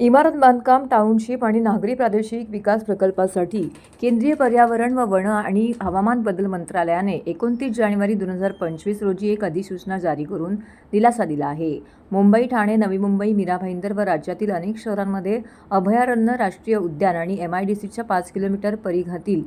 इमारत बांधकाम टाउनशिप आणि नागरी प्रादेशिक विकास प्रकल्पासाठी केंद्रीय पर्यावरण व वन आणि हवामान बदल मंत्रालयाने एकोणतीस जानेवारी दोन हजार पंचवीस रोजी एक अधिसूचना जारी करून दिलासा दिला आहे. मुंबई ठाणे नवी मुंबई मीरा भाईंदर व राज्यातील अनेक शहरांमध्ये अभयारण्य राष्ट्रीय उद्यान आणि एम आय डी सीच्या पाच किलोमीटर परिघातील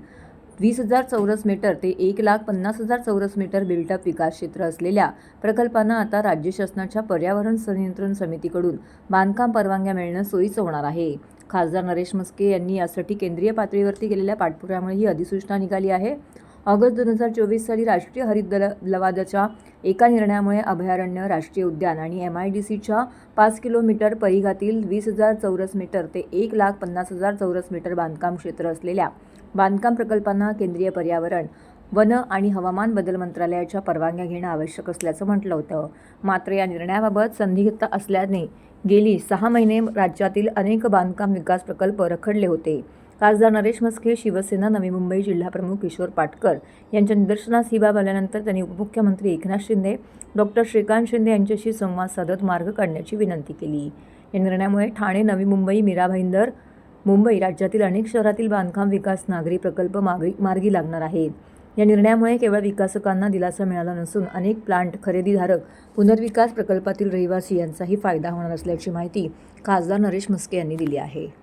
वीस हजार चौरस मीटर ते एक लाख पन्नास हजार चौरस मीटर बिल्टअप विकास क्षेत्र असलेल्या प्रकल्पांना आता राज्य शासनाच्या पर्यावरण संनियंत्रण समितीकडून बांधकाम परवानग्या मिळणं सोयीचं होणार आहे. खासदार नरेश मस्के यांनी यासाठी केंद्रीय पातळीवरती केलेल्या पाठपुराव्यामुळे ही अधिसूचना निघाली आहे. ऑगस्ट दोन हजार चोवीस साली राष्ट्रीय हरित दल लवादाच्या एका निर्णयामुळे अभयारण्य राष्ट्रीय उद्यान आणि एम आय डी सीच्या पाच किलोमीटर परिघातील वीस हजार चौरस मीटर ते एक लाख पन्नास हजार चौरस मीटर बांधकाम क्षेत्र असलेल्या बांधकाम प्रकल्पांना केंद्रीय पर्यावरण वन आणि हवामान बदल मंत्रालयाच्या परवानग्या घेणं आवश्यक असल्याचं म्हटलं होतं. मात्र या निर्णयाबाबत संदिग्धता असल्याने गेली सहा महिने राज्यातील अनेक बांधकाम विकास प्रकल्प रखडले होते. खासदार नरेश मस्के शिवसेना नवी मुंबई जिल्हाप्रमुख किशोर पाटकर यांच्या निदर्शनास ही बाब आल्यानंतर त्यांनी उपमुख्यमंत्री एकनाथ शिंदे डॉक्टर श्रीकांत शिंदे यांच्याशी संवाद साधत मार्ग काढण्याची विनंती केली. या निर्णयामुळे ठाणे नवी मुंबई मीरा भाईंदर मुंबई राज्यातील अनेक शहरातील बांधकाम विकास नागरी प्रकल्प मागरी मार्गी लागणार आहेत. या निर्णयामुळे केवळ विकासकांना दिलासा मिळाला नसून अनेक प्लांट खरेदीधारक पुनर्विकास प्रकल्पातील रहिवासी यांचाही फायदा होणार असल्याची माहिती खासदार नरेश मस्के यांनी दिली आहे.